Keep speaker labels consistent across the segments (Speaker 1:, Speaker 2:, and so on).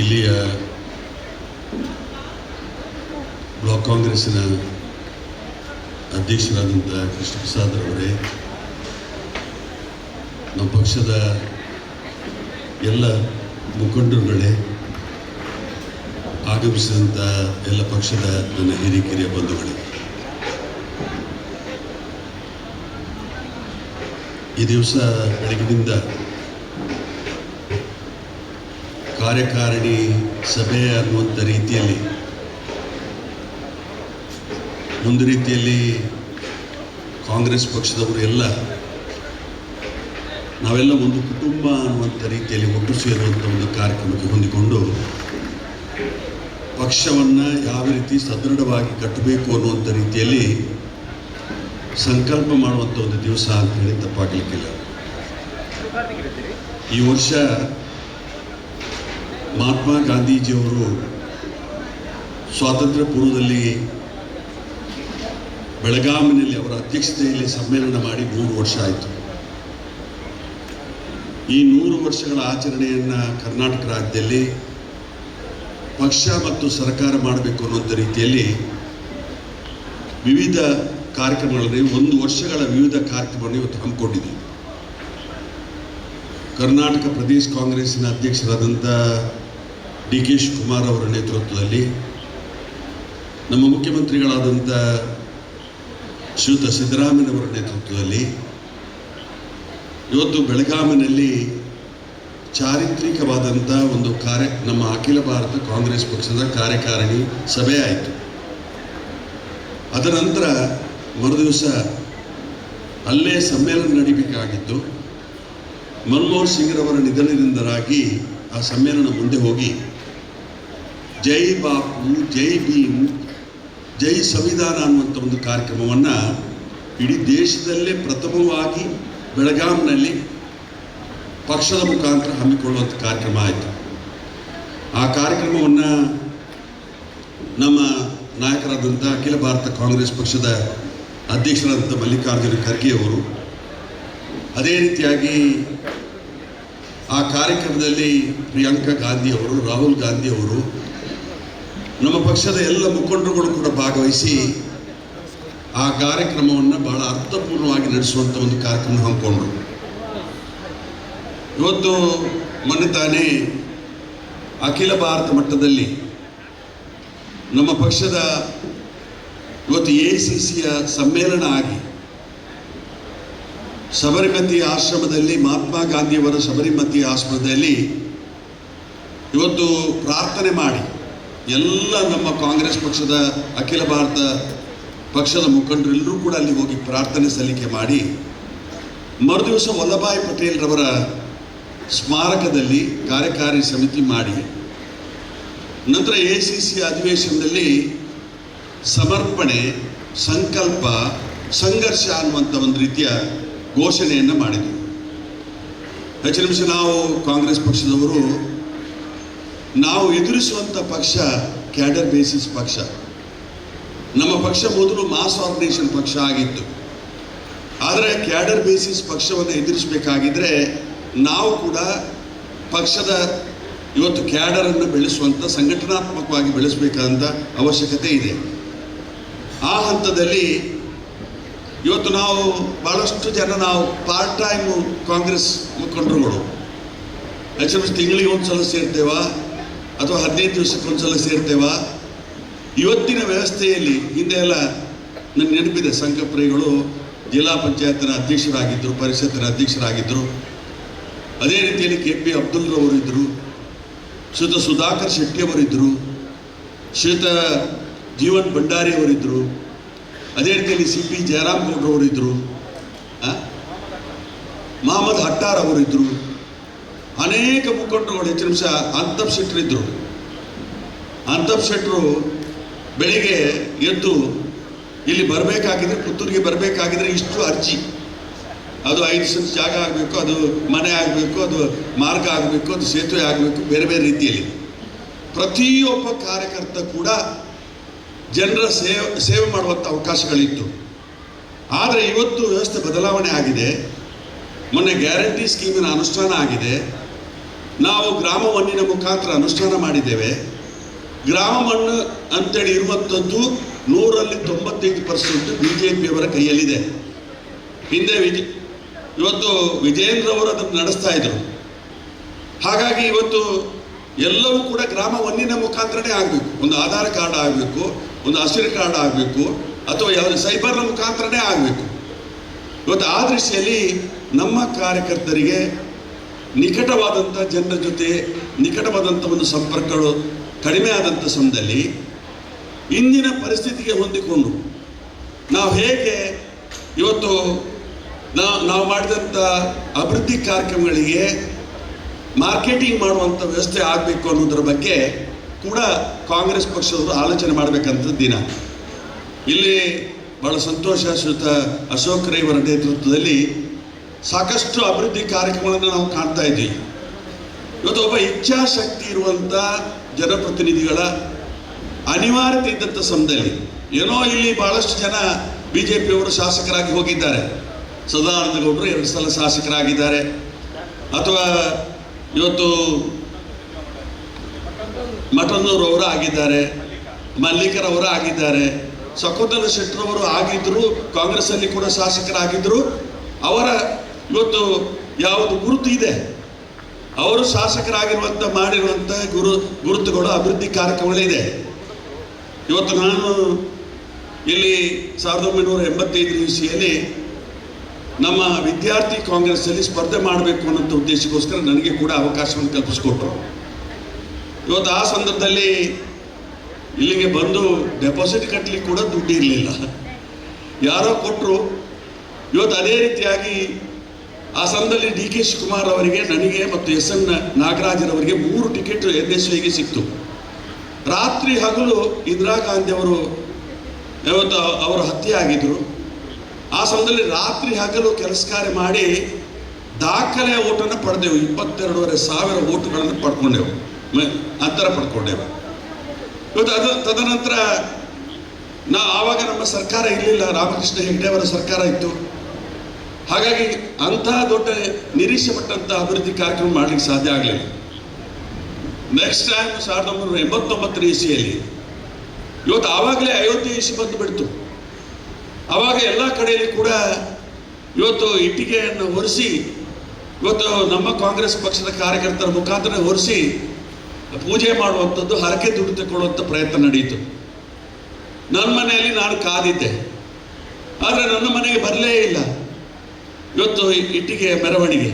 Speaker 1: ಇಲ್ಲಿಯ ಬ್ಲಾಕ್ ಕಾಂಗ್ರೆಸ್ಸಿನ ಅಧ್ಯಕ್ಷರಾದಂಥ ಕೃಷ್ಣ ಪ್ರಸಾದ್ ಅವರೇ ನಮ್ಮ ಪಕ್ಷದ ಎಲ್ಲ ಮುಖಂಡರುಗಳೇ, ಆಗಮಿಸಿದಂಥ ಎಲ್ಲ ಪಕ್ಷದ ನನ್ನ ಹಿರಿಕಿರಿಯ ಬಂಧುಗಳೇ, ಈ ದಿವಸ ಬೆಳಗಿನಿಂದ ಕಾರ್ಯಕಾರಿಣಿ ಸಭೆ ಅನ್ನುವಂಥ ರೀತಿಯಲ್ಲಿ, ಒಂದು ರೀತಿಯಲ್ಲಿ ಕಾಂಗ್ರೆಸ್ ಪಕ್ಷದವರು ಎಲ್ಲ ನಾವೆಲ್ಲ ಒಂದು ಕುಟುಂಬ ಅನ್ನುವಂಥ ರೀತಿಯಲ್ಲಿ ಒಟ್ಟು ಸೇರುವಂಥ ಒಂದು ಕಾರ್ಯಕ್ರಮಕ್ಕೆ ಹೊಂದಿಕೊಂಡು ಪಕ್ಷವನ್ನು ಯಾವ ರೀತಿ ಸದೃಢವಾಗಿ ಕಟ್ಟಬೇಕು ಅನ್ನುವಂಥ ರೀತಿಯಲ್ಲಿ ಸಂಕಲ್ಪ ಮಾಡುವಂಥ ಒಂದು ದಿವಸ ಅಂತ ಹೇಳಿ ತಪ್ಪಾಗಲಿಕ್ಕಿಲ್ಲ. ಈ ವರ್ಷ ಮಹಾತ್ಮ ಗಾಂಧೀಜಿಯವರು ಸ್ವಾತಂತ್ರ್ಯ ಪೂರ್ವದಲ್ಲಿ ಬೆಳಗಾವಿನಲ್ಲಿ ಅವರ ಅಧ್ಯಕ್ಷತೆಯಲ್ಲಿ ಸಮ್ಮೇಳನ ಮಾಡಿ ನೂರು ವರ್ಷ ಆಯಿತು. ಈ ನೂರು ವರ್ಷಗಳ ಆಚರಣೆಯನ್ನು ಕರ್ನಾಟಕ ರಾಜ್ಯದಲ್ಲಿ ಪಕ್ಷ ಮತ್ತು ಸರ್ಕಾರ ಮಾಡಬೇಕು ಅನ್ನುವಂಥ ರೀತಿಯಲ್ಲಿ ವಿವಿಧ ಕಾರ್ಯಕ್ರಮಗಳಲ್ಲಿ ಒಂದು ವರ್ಷಗಳ ವಿವಿಧ ಕಾರ್ಯಕ್ರಮವನ್ನು ಇವತ್ತು ಹಮ್ಮಿಕೊಂಡಿದ್ದೀವಿ. ಕರ್ನಾಟಕ ಪ್ರದೇಶ ಕಾಂಗ್ರೆಸ್ಸಿನ ಅಧ್ಯಕ್ಷರಾದಂಥ ಡಿ ಕೆ ಶಿವಕುಮಾರ್ ಅವರ ನೇತೃತ್ವದಲ್ಲಿ ನಮ್ಮ ಮುಖ್ಯಮಂತ್ರಿಗಳಾದಂಥ ಶ್ರೀಯುತ ಸಿದ್ದರಾಮಯ್ಯವರ ನೇತೃತ್ವದಲ್ಲಿ ಇವತ್ತು ಬೆಳಗಾವಿನಲ್ಲಿ ಚಾರಿತ್ರಿಕವಾದಂಥ ಒಂದು ಕಾರ್ಯ ನಮ್ಮ ಅಖಿಲ ಭಾರತ ಕಾಂಗ್ರೆಸ್ ಪಕ್ಷದ ಕಾರ್ಯಕಾರಿಣಿ ಸಭೆ ಆಯಿತು. ಅದರ ನಂತರ ಮರುದಿವಸ ಅಲ್ಲೇ ಸಮ್ಮೇಳನ ನಡೀಬೇಕಾಗಿತ್ತು. ಮನಮೋಹನ್ ಸಿಂಗ್ರವರ ನಿಧನದಿಂದರಾಗಿ ಆ ಸಮ್ಮೇಳನ ಮುಂದೆ ಹೋಗಿ ಜೈ ಬಾಪು, ಜೈ ಭೀಮ್, ಜೈ ಸಂವಿಧಾನ ಅನ್ನುವಂಥ ಒಂದು ಕಾರ್ಯಕ್ರಮವನ್ನು ಇಡೀ ದೇಶದಲ್ಲೇ ಪ್ರಥಮವಾಗಿ ಬೆಳಗಾಂನಲ್ಲಿ ಪಕ್ಷದ ಮುಖಾಂತರ ಹಮ್ಮಿಕೊಳ್ಳುವಂಥ ಕಾರ್ಯಕ್ರಮ ಆಯಿತು. ಆ ಕಾರ್ಯಕ್ರಮವನ್ನು ನಮ್ಮ ನಾಯಕರಾದಂಥ ಅಖಿಲ ಭಾರತ ಕಾಂಗ್ರೆಸ್ ಪಕ್ಷದ ಅಧ್ಯಕ್ಷರಾದಂಥ ಮಲ್ಲಿಕಾರ್ಜುನ ಖರ್ಗೆ ಅವರು ಅದೇ ರೀತಿಯಾಗಿ ಆ ಕಾರ್ಯಕ್ರಮದಲ್ಲಿ ಪ್ರಿಯಾಂಕಾ ಗಾಂಧಿ ಅವರು, ರಾಹುಲ್ ಗಾಂಧಿ ಅವರು ನಮ್ಮ ಪಕ್ಷದ ಎಲ್ಲ ಮುಖಂಡರುಗಳು ಕೂಡ ಭಾಗವಹಿಸಿ ಆ ಕಾರ್ಯಕ್ರಮವನ್ನು ಬಹಳ ಅರ್ಥಪೂರ್ಣವಾಗಿ ನಡೆಸುವಂಥ ಒಂದು ಕಾರ್ಯಕ್ರಮ ಹಮ್ಮಿಕೊಂಡ್ರು. ಇವತ್ತು ಮೊನ್ನೆ ತಾನೇ ಅಖಿಲ ಭಾರತ ಮಟ್ಟದಲ್ಲಿ ನಮ್ಮ ಪಕ್ಷದ ಇವತ್ತು ಎ ಸಿ ಸಿಯ ಸಮ್ಮೇಳನ ಆಗಿ ಶಬರಿಮತಿ ಆಶ್ರಮದಲ್ಲಿ ಮಹಾತ್ಮ ಗಾಂಧಿಯವರ ಶಬರಿಮತಿ ಆಶ್ರಮದಲ್ಲಿ ಇವತ್ತು ಪ್ರಾರ್ಥನೆ ಮಾಡಿ ಎಲ್ಲ ನಮ್ಮ ಕಾಂಗ್ರೆಸ್ ಪಕ್ಷದ ಅಖಿಲ ಭಾರತ ಪಕ್ಷದ ಮುಖಂಡರೆಲ್ಲರೂ ಕೂಡ ಅಲ್ಲಿ ಹೋಗಿ ಪ್ರಾರ್ಥನೆ ಸಲ್ಲಿಕೆ ಮಾಡಿ, ಮರುದಿವಸ ವಲ್ಲಭಾಯ್ ಪಟೇಲ್ರವರ ಸ್ಮಾರಕದಲ್ಲಿ ಕಾರ್ಯಕಾರಿ ಸಮಿತಿ ಮಾಡಿ, ನಂತರ ಎ ಸಿ ಸಿ ಅಧಿವೇಶನದಲ್ಲಿ ಸಮರ್ಪಣೆ, ಸಂಕಲ್ಪ, ಸಂಘರ್ಷ ಅನ್ನುವಂಥ ಒಂದು ರೀತಿಯ ಘೋಷಣೆಯನ್ನು ಮಾಡಿದ್ವಿ. ಹೆಚ್ಚಿನ ನಿಮಿಷ ನಾವು ಕಾಂಗ್ರೆಸ್ ಪಕ್ಷದವರು ನಾವು ಎದುರಿಸುವಂಥ ಪಕ್ಷ ಕ್ಯಾಡರ್ ಬೇಸಿಸ್ ಪಕ್ಷ. ನಮ್ಮ ಪಕ್ಷ ಮೊದಲು ಮಾಸ್ ಆರ್ಗನೈಸೇಷನ್ ಪಕ್ಷ ಆಗಿತ್ತು. ಆದರೆ ಕ್ಯಾಡರ್ ಬೇಸಿಸ್ ಪಕ್ಷವನ್ನು ಎದುರಿಸಬೇಕಾಗಿದ್ದರೆ ನಾವು ಕೂಡ ಪಕ್ಷದ ಇವತ್ತು ಕ್ಯಾಡರನ್ನು ಬೆಳೆಸುವಂಥ ಸಂಘಟನಾತ್ಮಕವಾಗಿ ಬೆಳೆಸಬೇಕಾದ ಅವಶ್ಯಕತೆ ಇದೆ. ಆ ಹಂತದಲ್ಲಿ ಇವತ್ತು ನಾವು ಭಾಳಷ್ಟು ಜನ ನಾವು ಪಾರ್ಟ್ ಟೈಮು ಕಾಂಗ್ರೆಸ್ ಮುಖಂಡರುಗಳು. ಎಚ್ ಎಂ ತಿಂಗಳಿಗೆ ಒಂದು ಸಲ ಸೇರ್ತೇವಾ? ಅಥವಾ ಹದಿನೈದು ದಿವಸಕ್ಕೆ ಒಂದು ಸಲ ಸೇರ್ತೇವಾ? ಇವತ್ತಿನ ವ್ಯವಸ್ಥೆಯಲ್ಲಿ ಹಿಂದೆ ಎಲ್ಲ ನನ್ನ ನೆನಪಿದೆ ಸಂಘಪ್ರಿಯಗಳು ಜಿಲ್ಲಾ ಪಂಚಾಯತ್ನ ಅಧ್ಯಕ್ಷರಾಗಿದ್ದರು, ಪರಿಷತ್ತಿನ ಅಧ್ಯಕ್ಷರಾಗಿದ್ದರು. ಅದೇ ರೀತಿಯಲ್ಲಿ ಕೆ ಪಿ ಅಬ್ದುಲ್ರವರು ಇದ್ದರು, ಶ್ರೀತ ಸುಧಾಕರ್ ಶೆಟ್ಟಿಯವರಿದ್ದರು ಶ್ರೀತ ಜೀವನ್ ಭಂಡಾರಿಯವರಿದ್ದರು ಅದೇ ರೀತಿಯಲ್ಲಿ ಸಿ ಪಿ ಜಯರಾಮ್ ಗೌಡ್ರವರಿದ್ದರು ಮಹಮ್ಮದ್ ಹಟ್ಟಾರ್ ಅವರಿದ್ದರು ಅನೇಕ ಮುಖಂಡರುಗಳು, ಹೆಚ್ಚಿನ ನಿಮಿಷ ಅಂತಪ್ ಶೆಟ್ಟರಿದ್ದರು ಅಂತಪ್ ಶೆಟ್ಟರು ಬೆಳಿಗ್ಗೆ ಎದ್ದು ಇಲ್ಲಿ ಬರಬೇಕಾಗಿದ್ರೆ, ಪುತ್ತೂರಿಗೆ ಬರಬೇಕಾಗಿದ್ರೆ ಇಷ್ಟು ಅರ್ಜಿ. ಅದು ಐದು ಸೆಂಟ್ ಜಾಗ ಆಗಬೇಕು, ಅದು ಮನೆ ಆಗಬೇಕು, ಅದು ಮಾರ್ಗ ಆಗಬೇಕು, ಅದು ಸೇತುವೆ ಆಗಬೇಕು, ಬೇರೆ ಬೇರೆ ರೀತಿಯಲ್ಲಿ. ಪ್ರತಿಯೊಬ್ಬ ಕಾರ್ಯಕರ್ತ ಕೂಡ ಜನರ ಸೇವೆ ಸೇವೆ ಮಾಡುವಂಥ ಅವಕಾಶಗಳಿತ್ತು. ಆದರೆ ಇವತ್ತು ವ್ಯವಸ್ಥೆ ಬದಲಾವಣೆ ಆಗಿದೆ. ಮೊನ್ನೆ ಗ್ಯಾರಂಟಿ ಸ್ಕೀಮಿನ ಅನುಷ್ಠಾನ ಆಗಿದೆ. ನಾವು ಗ್ರಾಮ ಮಣ್ಣಿನ ಮುಖಾಂತರ ಅನುಷ್ಠಾನ ಮಾಡಿದ್ದೇವೆ. ಗ್ರಾಮ ಮಣ್ಣು ಅಂತೇಳಿ ಇರುವಂಥದ್ದು ನೂರಲ್ಲಿ ತೊಂಬತ್ತೈದು ಪರ್ಸೆಂಟ್ ಬಿ ಜೆ ಪಿಯವರ ಕೈಯಲ್ಲಿದೆ. ಹಿಂದೆ ವಿಜಯ್ ಇವತ್ತು ವಿಜೇಂದ್ರ ಅವರು ಅದನ್ನು ನಡೆಸ್ತಾ ಇದ್ರು. ಹಾಗಾಗಿ ಇವತ್ತು ಎಲ್ಲವೂ ಕೂಡ ಗ್ರಾಮ ಒನ್ನಿನ ಮುಖಾಂತರನೇ ಆಗಬೇಕು. ಒಂದು ಆಧಾರ್ ಕಾರ್ಡ್ ಆಗಬೇಕು, ಒಂದು ಹಸಿರು ಕಾರ್ಡ್ ಆಗಬೇಕು, ಅಥವಾ ಯಾವ ಸೈಬರ್ನ ಮುಖಾಂತರನೇ ಆಗಬೇಕು. ಇವತ್ತು ಆ ದೃಷ್ಟಿಯಲ್ಲಿ ನಮ್ಮ ಕಾರ್ಯಕರ್ತರಿಗೆ ನಿಕಟವಾದಂಥ ಜನರ ಜೊತೆ ನಿಕಟವಾದಂಥ ಒಂದು ಸಂಪರ್ಕಗಳು ಕಡಿಮೆ ಆದಂಥ ಸಮಯದಲ್ಲಿ ಇಂದಿನ ಪರಿಸ್ಥಿತಿಗೆ ಹೊಂದಿಕೊಂಡು ನಾವು ಹೇಗೆ ಇವತ್ತು ನಾವು ನಾವು ಮಾಡಿದಂಥ ಅಭಿವೃದ್ಧಿ ಕಾರ್ಯಕ್ರಮಗಳಿಗೆ ಮಾರ್ಕೆಟಿಂಗ್ ಮಾಡುವಂಥ ವ್ಯವಸ್ಥೆ ಆಗಬೇಕು ಅನ್ನೋದ್ರ ಬಗ್ಗೆ ಕೂಡ ಕಾಂಗ್ರೆಸ್ ಪಕ್ಷದವರು ಆಲೋಚನೆ ಮಾಡಬೇಕಂತ ದಿನ. ಇಲ್ಲಿ ಬಹಳ ಸಂತೋಷ ಶ್ರೀತ ಅಶೋಕ್ ರೈವರ ನೇತೃತ್ವದಲ್ಲಿ ಸಾಕಷ್ಟು ಅಭಿವೃದ್ಧಿ ಕಾರ್ಯಕ್ರಮಗಳನ್ನು ನಾವು ಕಾಣ್ತಾ ಇದ್ದೀವಿ. ಇವತ್ತು ಒಬ್ಬ ಇಚ್ಛಾಶಕ್ತಿ ಇರುವಂಥ ಜನಪ್ರತಿನಿಧಿಗಳ ಅನಿವಾರ್ಯತೆ ಇದ್ದಂಥ ಸಮಯದಲ್ಲಿ ಏನೋ ಇಲ್ಲಿ ಬಹಳಷ್ಟು ಜನ ಬಿ ಜೆ ಪಿಯವರು ಶಾಸಕರಾಗಿ ಹೋಗಿದ್ದಾರೆ. ಸದಾನಂದ ಗೌಡರು ಎರಡು ಸಲ ಶಾಸಕರಾಗಿದ್ದಾರೆ. ಅಥವಾ ಇವತ್ತು ಮಠಂದೂರು ಅವರು ಆಗಿದ್ದಾರೆ, ಮಲ್ಲಿಕರ್ ಅವರು ಆಗಿದ್ದಾರೆ ಶಕುಂತಲ ಶೆಟ್ಟರವರು ಆಗಿದ್ರು, ಕಾಂಗ್ರೆಸ್ಸಲ್ಲಿ ಕೂಡ ಶಾಸಕರಾಗಿದ್ದರು ಅವರ ಇವತ್ತು ಯಾವುದು ಗುರುತು ಇದೆ. ಅವರು ಶಾಸಕರಾಗಿರುವಂಥ ಮಾಡಿರುವಂಥ ಗುರು ಗುರುತುಗಳು ಅಭಿವೃದ್ಧಿ ಕಾರ್ಯಕ್ರಮಗಳಿದೆ. ಇವತ್ತು ನಾನು ಇಲ್ಲಿ ಸಾವಿರದ ಒಂಬೈನೂರ ಎಂಬತ್ತೈದು ದಿವಸದಲ್ಲಿ ನಮ್ಮ ವಿದ್ಯಾರ್ಥಿ ಕಾಂಗ್ರೆಸ್ಸಲ್ಲಿ ಸ್ಪರ್ಧೆ ಮಾಡಬೇಕು ಅನ್ನೋಂಥ ಉದ್ದೇಶಕ್ಕೋಸ್ಕರ ನನಗೆ ಕೂಡ ಅವಕಾಶವನ್ನು ಕಲ್ಪಿಸಿಕೊಟ್ರು. ಇವತ್ತು ಆ ಸಂದರ್ಭದಲ್ಲಿ ಇಲ್ಲಿಗೆ ಬಂದು ಡೆಪಾಸಿಟ್ ಕಟ್ಟಲಿಕ್ಕೆ ಕೂಡ ದುಡ್ಡು ಇರಲಿಲ್ಲ ಯಾರೋ ಕೊಟ್ಟರು ಇವತ್ತು ಅದೇ ರೀತಿಯಾಗಿ ಆ ಸಂದರ್ಭದಲ್ಲಿ ಡಿ ಕೆ ಶಿವಕುಮಾರ್ ಅವರಿಗೆ, ನನಗೆ ಮತ್ತು ಎಸ್ ಎನ್ ನಾಗರಾಜರವರಿಗೆ ಮೂರು ಟಿಕೆಟ್ ಎನ್ ಎಸ್ಗೆ ಸಿಕ್ತು. ರಾತ್ರಿ ಹಗಲು ಇಂದಿರಾ ಗಾಂಧಿ ಅವರು ಯಾವತ್ತು ಅವರು ಹತ್ಯೆ ಆಗಿದ್ರು ಆ ಸಮಯದಲ್ಲಿ ರಾತ್ರಿ ಹಗಲು ಕೆಲಸ ಕಾರ್ಯ ಮಾಡಿ ದಾಖಲೆಯ ಓಟನ್ನು ಪಡೆದೆವು. ಇಪ್ಪತ್ತೆರಡೂವರೆ ಸಾವಿರ ಓಟುಗಳನ್ನು ಪಡ್ಕೊಂಡೆವು. ಅಂತರ ಪಡ್ಕೊಂಡೆವು. ಇವತ್ತು ಅದು ತದನಂತರ ನಾ ಆವಾಗ ನಮ್ಮ ಸರ್ಕಾರ ಇರಲಿಲ್ಲ. ರಾಮಕೃಷ್ಣ ಹೆಗ್ಡೆ ಅವರ ಸರ್ಕಾರ ಇತ್ತು. ಹಾಗಾಗಿ ಅಂತಹ ದೊಡ್ಡ ನಿರೀಕ್ಷೆ ಪಟ್ಟಂಥ ಅಭಿವೃದ್ಧಿ ಕಾರ್ಯಕ್ರಮ ಮಾಡಲಿಕ್ಕೆ ಸಾಧ್ಯ ಆಗಲಿಲ್ಲ. ನೆಕ್ಸ್ಟ್ ಟೈಮ್ ಸಾವಿರದ ಒಂಬೈನೂರ ಎಂಬತ್ತೊಂಬತ್ತರ ಇಸಿಯಲ್ಲಿ ಇವತ್ತು ಆವಾಗಲೇ ಅಯೋಧ್ಯೆ ಇಸಿ ಬಂದು ಬಿಡ್ತು. ಆವಾಗ ಎಲ್ಲ ಕಡೆಯಲ್ಲಿ ಕೂಡ ಇವತ್ತು ಇಟ್ಟಿಗೆಯನ್ನು ಹೊರಿಸಿ, ಇವತ್ತು ನಮ್ಮ ಕಾಂಗ್ರೆಸ್ ಪಕ್ಷದ ಕಾರ್ಯಕರ್ತರ ಮುಖಾಂತರ ಹೊರಿಸಿ ಪೂಜೆ ಮಾಡುವಂಥದ್ದು, ಹರಕೆ ದುಡ್ಡು ತಗೊಳ್ಳುವಂಥ ಪ್ರಯತ್ನ ನಡೆಯಿತು. ನನ್ನ ಮನೆಯಲ್ಲಿ ನಾನು ಕಾದಿದ್ದೆ. ಆದರೆ ನನ್ನ ಮನೆಗೆ ಬರಲೇ ಇಲ್ಲ. ಇವತ್ತು ಇಟ್ಟಿಗೆ ಮೆರವಣಿಗೆ.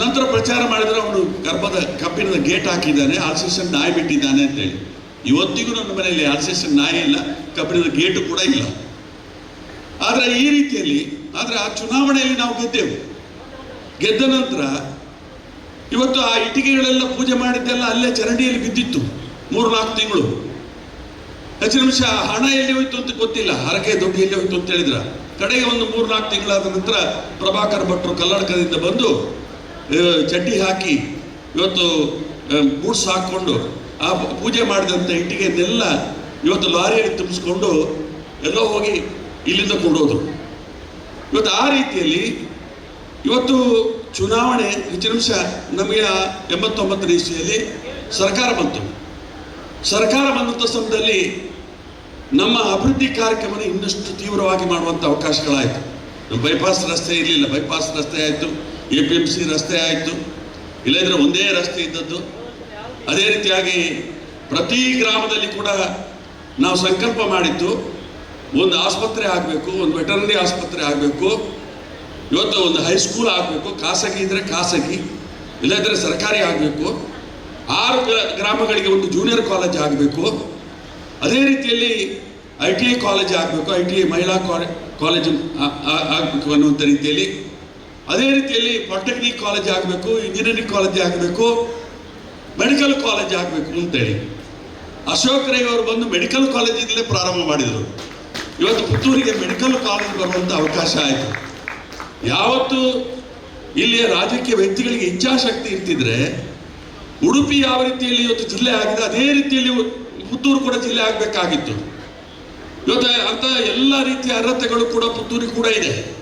Speaker 1: ನಂತರ ಪ್ರಚಾರ ಮಾಡಿದರೆ ಅವನು ಗರ್ಭದ ಕಬ್ಬಿಣದ ಗೇಟ್ ಹಾಕಿದ್ದಾನೆ, ಆಲ್ಸೇಷನ್ ನಾಯಿ ಬಿಟ್ಟಿದ್ದಾನೆ ಅಂತೇಳಿ. ಇವತ್ತಿಗೂ ನನ್ನ ಮನೆಯಲ್ಲಿ ಆಲ್ಸೇಷನ್ ನಾಯಿ ಇಲ್ಲ, ಕಬ್ಬಿಣದ ಗೇಟು ಕೂಡ ಇಲ್ಲ. ಆದರೆ ಈ ರೀತಿಯಲ್ಲಿ, ಆದರೆ ಆ ಚುನಾವಣೆಯಲ್ಲಿ ನಾವು ಗೆದ್ದೆವು. ಗೆದ್ದ ನಂತರ ಇವತ್ತು ಆ ಇಟ್ಟಿಗೆಗಳೆಲ್ಲ ಪೂಜೆ ಮಾಡಿದ್ದೆಲ್ಲ ಅಲ್ಲೇ ಚರಂಡಿಯಲ್ಲಿ ಬಿದ್ದಿತ್ತು ಮೂರು ನಾಲ್ಕು ತಿಂಗಳು. ಹೆಚ್ಚಿನ ನಿಮಿಷ ಹಣ ಎಲ್ಲಿ ಹೋಯ್ತು ಅಂತ ಗೊತ್ತಿಲ್ಲ, ಹರಕೆ ದುಡ್ಡು ಎಲ್ಲಿ ಹೋಯ್ತು ಅಂತ ಹೇಳಿದ್ರ. ಕಡೆಗೆ ಒಂದು ಮೂರ್ನಾಲ್ಕು ತಿಂಗಳಾದ ನಂತರ ಪ್ರಭಾಕರ್ ಭಟ್ರು ಕಲ್ಲಡ್ಕದಿಂದ ಬಂದು ಚಡ್ಡಿ ಹಾಕಿ, ಇವತ್ತು ಬೂಟ್ಸ್ ಹಾಕ್ಕೊಂಡು, ಆ ಪೂಜೆ ಮಾಡಿದಂಥ ಇಟ್ಟಿಗೆಯನ್ನೆಲ್ಲ ಇವತ್ತು ಲಾರಿಯಲ್ಲಿ ತುಂಬಿಸ್ಕೊಂಡು ಎಲ್ಲೋ ಹೋಗಿ ಇಲ್ಲಿಂದ ಕೊಡೋದು ಇವತ್ತು ಆ ರೀತಿಯಲ್ಲಿ ಇವತ್ತು ಚುನಾವಣೆ ಹೆಚ್ಚಿನ ನಿಮಿಷ ನಮಗೆ ಎಂಬತ್ತೊಂಬತ್ತನೇ ಇಸ್ವಿಯಲ್ಲಿ ಸರ್ಕಾರ ಬಂತು. ಸರ್ಕಾರ ಬಂದಂಥ ಸಮಯದಲ್ಲಿ ನಮ್ಮ ಅಭಿವೃದ್ಧಿ ಕಾರ್ಯಕ್ರಮನ ಇನ್ನಷ್ಟು ತೀವ್ರವಾಗಿ ಮಾಡುವಂಥ ಅವಕಾಶಗಳಾಯಿತು. ನಮ್ಮ ಬೈಪಾಸ್ ರಸ್ತೆ ಇರಲಿಲ್ಲ. ಬೈಪಾಸ್ ರಸ್ತೆ ಆಯಿತು. ಎ ಪಿ ಎಂ ಸಿ ರಸ್ತೆ ಆಯಿತು. ಇಲ್ಲದ್ರೆ ಒಂದೇ ರಸ್ತೆ ಇದ್ದದ್ದು. ಅದೇ ರೀತಿಯಾಗಿ ಪ್ರತಿ ಗ್ರಾಮದಲ್ಲಿ ಕೂಡ ನಾವು ಸಂಕಲ್ಪ ಮಾಡಿದ್ದು, ಒಂದು ಆಸ್ಪತ್ರೆ ಆಗಬೇಕು, ಒಂದು ವೆಟರ್ನರಿ ಆಸ್ಪತ್ರೆ ಆಗಬೇಕು, ಇವತ್ತು ಒಂದು ಹೈಸ್ಕೂಲ್ ಆಗಬೇಕು, ಖಾಸಗಿ ಇದ್ದರೆ ಖಾಸಗಿ, ಇಲ್ಲದ್ರೆ ಸರ್ಕಾರಿ ಆಗಬೇಕು, ಆರು ಗ್ರಾಮಗಳಿಗೆ ಒಂದು ಜೂನಿಯರ್ ಕಾಲೇಜ್ ಆಗಬೇಕು ಅದೇ ರೀತಿಯಲ್ಲಿ ಐ ಟಿ ಐ ಕಾಲೇಜ್ ಆಗಬೇಕು ಐ ಟಿ ಐ ಮಹಿಳಾ ಕಾಲೇ- ಕಾಲೇಜು ಆಗಬೇಕು ಅನ್ನುವಂಥ ರೀತಿಯಲ್ಲಿ. ಅದೇ ರೀತಿಯಲ್ಲಿ ಪಾಲಿಟೆಕ್ನಿಕ್ ಕಾಲೇಜ್ ಆಗಬೇಕು ಇಂಜಿನಿಯರಿಂಗ್ ಕಾಲೇಜ್ ಆಗಬೇಕು ಮೆಡಿಕಲ್ ಕಾಲೇಜ್ ಆಗಬೇಕು ಅಂತೇಳಿ ಅಶೋಕ್ ರೈ ಅವರು ಬಂದು ಮೆಡಿಕಲ್ ಕಾಲೇಜಿಂದಲೇ ಪ್ರಾರಂಭ ಮಾಡಿದರು. ಇವತ್ತು ಪುತ್ತೂರಿಗೆ ಮೆಡಿಕಲ್ ಕಾಲೇಜ್ ಬರುವಂಥ ಅವಕಾಶ ಆಯಿತು. ಯಾವತ್ತು ಇಲ್ಲಿಯ ರಾಜಕೀಯ ವ್ಯಕ್ತಿಗಳಿಗೆ ಇಚ್ಛಾಶಕ್ತಿ ಇರ್ತಿದ್ರೆ, ಉಡುಪಿ ಯಾವ ರೀತಿಯಲ್ಲಿ ಇವತ್ತು ಜಿಲ್ಲೆ ಆಗಿದೆ, ಅದೇ ರೀತಿಯಲ್ಲಿ ಪುತ್ತೂರು ಕೂಡ ಜಿಲ್ಲೆ ಆಗಬೇಕಾಗಿತ್ತು. ಇವತ್ತು ಅಂತ ಎಲ್ಲ ರೀತಿಯ ಅರ್ಹತೆಗಳು ಕೂಡ ಪುತ್ತೂರಿಗೆ ಕೂಡ ಇದೆ.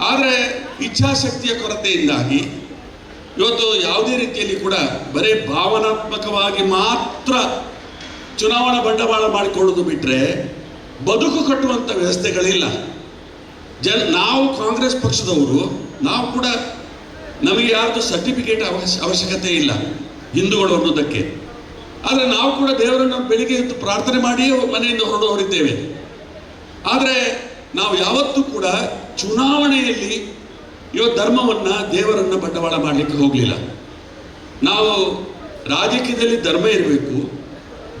Speaker 1: ಆದರೆ ಇಚ್ಛಾಶಕ್ತಿಯ ಕೊರತೆಯಿಂದಾಗಿ ಇವತ್ತು ಯಾವುದೇ ರೀತಿಯಲ್ಲಿ ಕೂಡ ಬರೀ ಭಾವನಾತ್ಮಕವಾಗಿ ಮಾತ್ರ ಚುನಾವಣಾ ಬಂಡವಾಳ ಮಾಡಿಕೊಳ್ಳೋದು ಬಿಟ್ಟರೆ ಬದುಕು ಕಟ್ಟುವಂಥ ವ್ಯವಸ್ಥೆಗಳಿಲ್ಲ. ಜನ, ನಾವು ಕಾಂಗ್ರೆಸ್ ಪಕ್ಷದವರು, ನಾವು ಕೂಡ ನಮಗೆ ಯಾರ್ದು ಸರ್ಟಿಫಿಕೇಟ್ ಅವಶ್ಯ, ಅವಶ್ಯಕತೆ ಇಲ್ಲ ಹಿಂದೂಗಳು ಅನ್ನೋದಕ್ಕೆ. ಆದರೆ ನಾವು ಕೂಡ ದೇವರನ್ನು ಬೆಳಿಗ್ಗೆ ಎದ್ದು ಪ್ರಾರ್ಥನೆ ಮಾಡಿಯೇ ಮನೆಯಿಂದ ಹೊರಡು ಹೊರಿದ್ದೇವೆ ಆದರೆ ನಾವು ಯಾವತ್ತೂ ಕೂಡ ಚುನಾವಣೆಯಲ್ಲಿ ಇವತ್ತು ಧರ್ಮವನ್ನು ದೇವರನ್ನು ಬಂಡವಾಳ ಮಾಡಲಿಕ್ಕೆ ಹೋಗಲಿಲ್ಲ. ನಾವು ರಾಜಕೀಯದಲ್ಲಿ ಧರ್ಮ ಇರಬೇಕು.